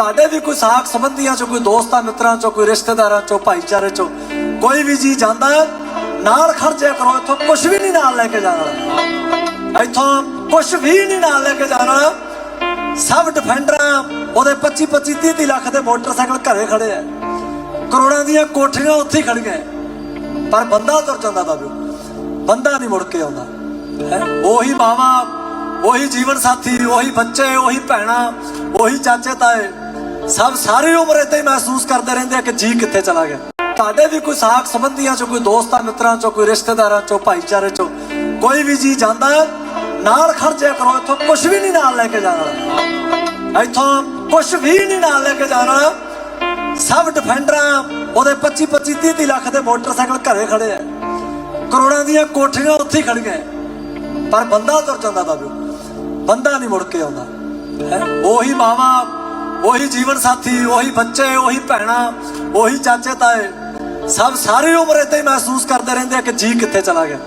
ਤੁਹਾਡੇ ਵੀ ਕੋਈ ਸਾਖ ਸੰਬੰਧੀਆਂ ਚੋਂ, ਕੋਈ ਦੋਸਤਾਂ, ਮਿੱਤਰਾਂ ਚੋਂ, ਕੋਈ ਰਿਸ਼ਤੇਦਾਰਾਂ ਚੋਂ, ਭਾਈਚਾਰੇ ਚੋਂ ਕੋਈ ਵੀ ਜੀ ਜਾਂਦਾ, ਨਾਲ ਖਰਚਿਆ ਕਰੋ, ਇੱਥੋਂ ਕੁਝ ਵੀ ਨਹੀਂ ਨਾਲ ਲੈ ਕੇ ਜਾਣਾ ਇੱਥੋਂ ਕੁਝ ਵੀ ਨਹੀਂ ਨਾਲ ਲੈ ਕੇ ਜਾਣਾ ਸਭ ਡਿਫੈਂਡਰਾਂ, ਉਹਦੇ 25 25 30 30 ਲੱਖ ਦੇ ਮੋਟਰਸਾਈਕਲ ਘਰੇ ਖੜੇ ਆ। ਕਰੋੜਾਂ ਦੀਆਂ ਕੋਠੀਆਂ ਉੱਥੇ ਹੀ ਖੜੀਆਂ ਪਰ ਬੰਦਾ ਤੁਰ ਜਾਂਦਾ ਬਾਬੂ, ਬੰਦਾ ਨਹੀਂ ਮੁੜ ਕੇ ਆਉਂਦਾ। ਉਹੀ ਮਾਵਾ, ਉਹੀ ਜੀਵਨ ਸਾਥੀ, ਉਹੀ ਬੱਚੇ, ਉਹੀ ਭੈਣਾਂ, ਉਹੀ ਚਾਚੇ ਤਾਏ ਸਭ ਸਾਰੀ ਉਮਰ ਏਦਾਂ ਹੀ ਮਹਿਸੂਸ ਕਰਦੇ ਰਹਿੰਦੇ ਆ ਕਿ ਜੀ ਕਿੱਥੇ ਚਲਾ ਗਿਆ। ਤੁਹਾਡੇ ਵੀ ਕੋਈ ਸਾਖ ਸੰਬੰਧੀਆਂ ਚੋਂ, ਕੋਈ ਦੋਸਤਾਂ ਮਿੱਤਰਾਂ ਚੋਂ, ਕੋਈ ਰਿਸ਼ਤੇਦਾਰਾਂ ਚੋਂ, ਭਾਈਚਾਰੇ ਚੋਂ ਕੋਈ ਵੀ ਜੀ ਜਾਂਦਾ, ਨਾਲ ਖਰਚਿਆ ਕਰੋ, ਇੱਥੋਂ ਕੁਝ ਵੀ ਨਹੀਂ ਨਾਲ ਲੈ ਕੇ ਜਾਣਾ ਇੱਥੋਂ ਕੁਝ ਵੀ ਨਹੀਂ ਨਾਲ ਲੈ ਕੇ ਜਾਣਾ ਸਭ ਡਿਫੈਂਡਰਾਂ ਉਹਦੇ 25 25 30 30 ਲੱਖ ਦੇ ਮੋਟਰਸਾਈਕਲ ਘਰੇ ਖੜੇ ਆ। ਕਰੋੜਾਂ ਦੀਆਂ ਕੋਠੀਆਂ ਉੱਥੇ ਹੀ ਖੜੀਆਂ ਪਰ ਬੰਦਾ ਤੁਰ ਜਾਂਦਾ ਬਾਬੂ, ਬੰਦਾ ਨਹੀਂ ਮੁੜ ਕੇ ਆਉਂਦਾ। ਉਹੀ ਮਾਵਾ ਉਹੀ ਜੀਵਨ ਸਾਥੀ, ਉਹੀ ਬੱਚੇ, ਉਹੀ ਭੈਣਾਂ, ਉਹੀ ਚਾਚੇ, ਤਾਏ, ਸਭ ਸਾਰੀ ਉਮਰ ਏਦਾਂ ਹੀ ਮਹਿਸੂਸ ਕਰਦੇ ਰਹਿੰਦੇ ਆ ਕਿ ਜੀ ਕਿੱਥੇ ਚਲਾ ਗਿਆ।